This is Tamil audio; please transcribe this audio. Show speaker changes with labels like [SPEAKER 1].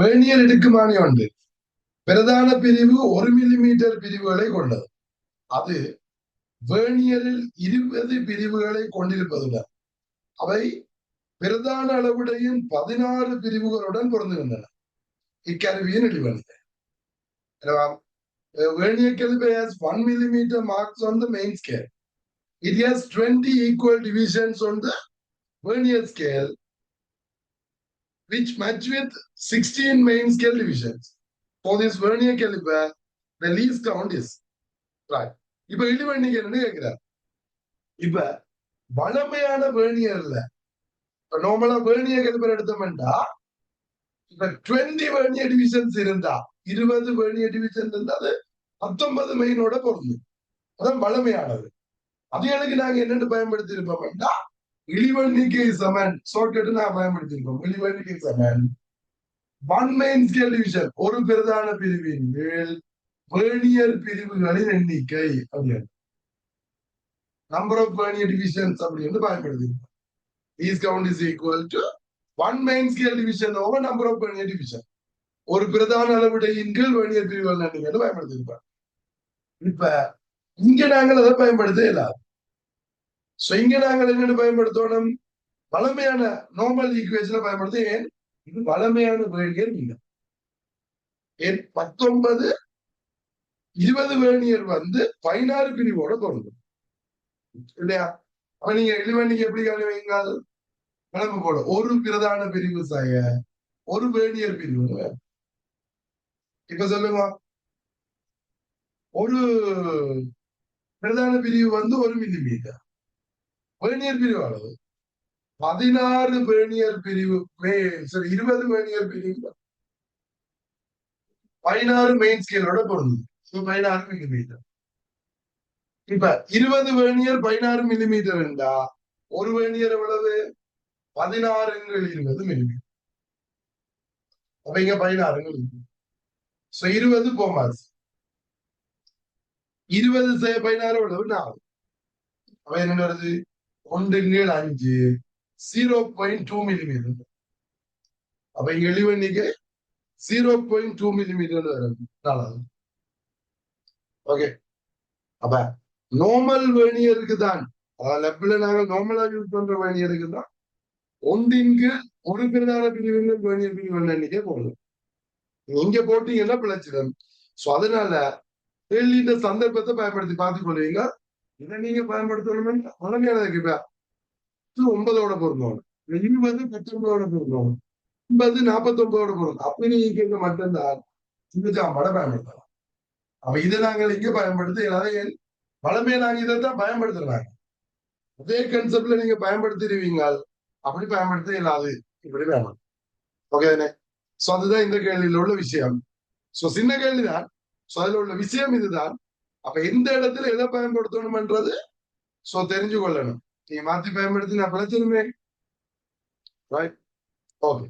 [SPEAKER 1] வேணியர் இடுக்குமானி உண்டு. பிரதான பிரிவு ஒரு மில்லிமீட்டர் பிரிவுகளை கொண்டது. அது வேணியரில் இருபது பிரிவுகளை கொண்டிருப்பதுடன் அவை பிரதான அளவுடையும் பதினாறு பிரிவுகளுடன் பொருந்துகின்றன. இக்கருவியின் இடிவெளிகள் vernier caliper has 1 millimeter marks on the main scale. It has 20 equal divisions on the vernier scale, which match with 16 main scale divisions. For this vernier caliper, the least count is right. இப்ப இடிவெண்ணிக்கு என்னன்னு கேட்கிறார் இப்ப வளமையான வேர்னியர்ல இப்ப நார்மலா வேர்னியர் கலிபர் எடுத்தோம்னா இப்ப டுவெண்ட்டி வேர்னியர் டிவிஷன்ஸ் இருந்தா இருபது வேர்னியர் டிவிஷன் இருந்தா அது பத்தொன்பது மெயினோட பொருந்தும். அதான் வளமையானது அதுகளுக்கு நாங்க என்னென்னு பயன்படுத்தி இருப்போம்னா இழிவெண்ணிக்கை சமன். ஷார்ட்கட் நான் பயன்படுத்தியிருப்போம் இழிவெண்ணிக்கை சமன். ஒன் டிவிஷன் ஒரு பிரதான பிரிவின் மேல் வேர்னியர் பிரிவுகளின் எண்ணிக்கை. அப்படின்னு நம்பர் ஆஃப் வேர்னியர் டிவிஷன்ஸ் அப்படின்னு பயன்படுத்தியிருப்போம் is count is equal to one main scale division over number of vernier division ஒரு பிரதான அளவுடையின் கீழ் வேணியர் பிரிவுகள் எண்ணிக்கைன்னு பயன்படுத்தியிருப்பாங்க இப்ப இங்க நாங்கள் அதை பயன்படுத்த இயலாது சோ இங்க நாங்கள் என்னென்னு பயன்படுத்தணும்? வளமையான நார்மல் ஈக்குவேஷனை பயன்படுத்தி ஏன்? இது வளமையான வேணியர் நீங்க ஏன்? பத்தொன்பது இருபது வேணியர் வந்து பதினாறு பிரிவோட தொடங்கும். இல்லையா? அப்ப நீங்க இழுவண்டிக்கு எப்படி கழுவீங்க கணக்கு போட. ஒரு பிரதான பிரிவு சாய ஒரு வேணியர் பிரிவு. இப்ப சொல்லுங்க. ஒரு பிரதான பிரிவு வந்து ஒரு மில்லி மீட்டர் பிரிவு அளவு பதினாறு வேர்னியர் பிரிவு சரி இருபது வேர்னியர் பிரிவு. பதினாறு மெயின் ஸ்கேலோட பொருந்தது பதினாறு மில்லிமீட்டர் இப்ப இருபது வேணியர் பதினாறு மில்லிமீட்டர் இருந்தா ஒரு வேணியர் எவ்வளவு? பதினாறுங்கள் இருபது மில்லிமீட்டர் அப்ப இங்க பதினாறுங்கள் சோ இருபது. போமாஸ். இருபது பதினாறு எவ்வளவு? நாலு. அப்ப என்ன வருது? ஒன்றுங்கள் அஞ்சு ஜீரோ பாயிண்ட் டூ மில்லிமீட்டர் அப்ப இங்க எளிவண்ணிக்கு ஜீரோ பாயிண்ட் டூ மில்லிமீட்டர் வரும். நாலாவது ஓகே அப்ப நோமல் வேணியருக்கு தான். லெப்ல நாங்கள் நோமலா யூஸ் பண்ற வேணியருக்கு தான். ஒன்றின்கு ஒரு பிரதான பிரிவுகள் வேணியர் பிரிவு எண்ணிக்கை போடுது. இங்க போட்டீங்கன்னா பிழைச்சிடும் சோ அதனால கேள்வியின் சந்தர்ப்பத்தை பயன்படுத்தி பார்த்துக் கொள்வீங்க இதை நீங்க பயன்படுத்தணும்னு வளமையானதுக்கு இப்ப ஒன்பதோட பொருந்தோம் இருபது பத்தொன்பதோட பொருந்தோம் ஒன்பது நாற்பத்தி ஒன்பதோட பிறந்தோம் அப்படி நீங்க மட்டும்தான் இந்த சாம்பாட பயன்படுத்தலாம். அப்ப இதை நாங்கள் இங்க பயன்படுத்த எல்லாரையும் வளமையை நாங்க இதைத்தான் பயன்படுத்துறாங்க அதே கன்செப்ட்ல நீங்க பயன்படுத்திடுவீங்க அப்படி பயன்படுத்த இயலாது. இப்படி பயன்படுத்தும் ஓகே தானே? சோ அதுதான் இந்த கேள்வியில் உள்ள விஷயம். சோ சின்ன கேள்விதான். சோ அதுல உள்ள விஷயம் இதுதான். அப்ப இந்த இடத்துல எதை பயன்படுத்தணும்ன்றது? சோ தெரிஞ்சு கொள்ளணும் நீங்க மாத்தி பயன்படுத்தி நான் பிரச்சனைமே ரைட் ஓகே